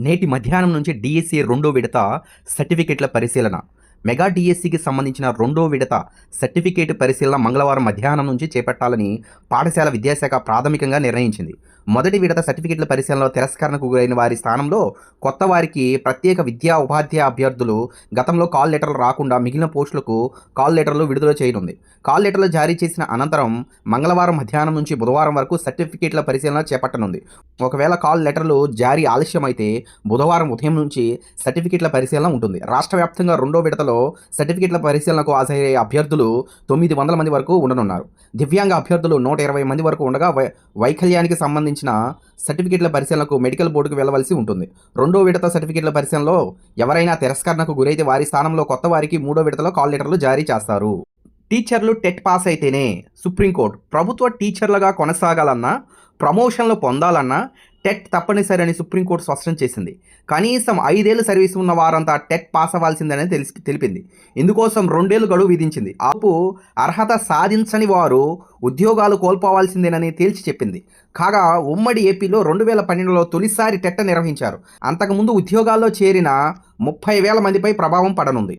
నేటి మధ్యాహ్నం నుంచి డిఎస్సి రెండో విడత సర్టిఫికెట్ల పరిశీలన. మెగా డిఎస్సికి సంబంధించిన రెండో విడత సర్టిఫికేట్ పరిశీలన మంగళవారం మధ్యాహ్నం నుంచి చేపట్టాలని పాఠశాల విద్యాశాఖ ప్రాథమికంగా నిర్ణయించింది. మొదటి విడత సర్టిఫికేట్ల పరిశీలనలో తిరస్కరణకు గురైన వారి స్థానంలో కొత్త వారికి ప్రత్యేక విద్యా ఉపాధ్యాయ అభ్యర్థులు గతంలో కాల్ లెటర్లు రాకుండా మిగిలిన పోస్టులకు కాల్ లెటర్లు విడుదల చేయనుంది. కాల్ లెటర్లు జారీ చేసిన అనంతరం మంగళవారం మధ్యాహ్నం నుంచి బుధవారం వరకు సర్టిఫికేట్ల పరిశీలన చేపట్టనుంది. ఒకవేళ కాల్ లెటర్లు జారీ ఆలస్యమైతే బుధవారం ఉదయం నుంచి సర్టిఫికేట్ల పరిశీలన ఉంటుంది. రాష్ట్ర వ్యాప్తంగా రెండో విడతలో సర్టిఫికేట్ల పరిశీలనకు హాజరయ్యే అభ్యర్థులు తొమ్మిది వందల మంది వరకు ఉండనున్నారు. దివ్యాంగ అభ్యర్థులు నూట ఇరవై మంది వరకు ఉండగా వై వైకల్యానికి సంబంధించిన సర్టిఫికేట్ల పరిశీలనకు మెడికల్ బోర్డుకు వెళ్ళవలసి ఉంటుంది. రెండో విడత సర్టిఫికేట్ల పరిశీలనలో ఎవరైనా తిరస్కరణకు గురైతే వారి స్థానంలో కొత్త వారికి మూడో విడతలో కాల్ లెటర్లు జారీ చేస్తారు. టీచర్లు టెట్ పాస్ అయితేనే సుప్రీంకోర్టు ప్రభుత్వ టీచర్లుగా కొనసాగాలన్నా ప్రమోషన్లు పొందాలన్నా టెట్ తప్పనిసరి అని సుప్రీంకోర్టు స్పష్టం చేసింది. కనీసం ఐదేళ్ళు సర్వీస్ ఉన్న వారంతా టెట్ పాస్ అవ్వాల్సిందని తెలిసి తెలిపింది. ఇందుకోసం రెండేళ్ళు గడువు విధించింది. ఆపు అర్హత సాధించని వారు ఉద్యోగాలు కోల్పోవాల్సిందేనని తేల్చి చెప్పింది. కాగా ఉమ్మడి ఏపీలో రెండు వేల పన్నెండులో తొలిసారి టెట్ నిర్వహించారు. అంతకుముందు ఉద్యోగాల్లో చేరిన ముప్పై వేల మందిపై ప్రభావం పడనుంది.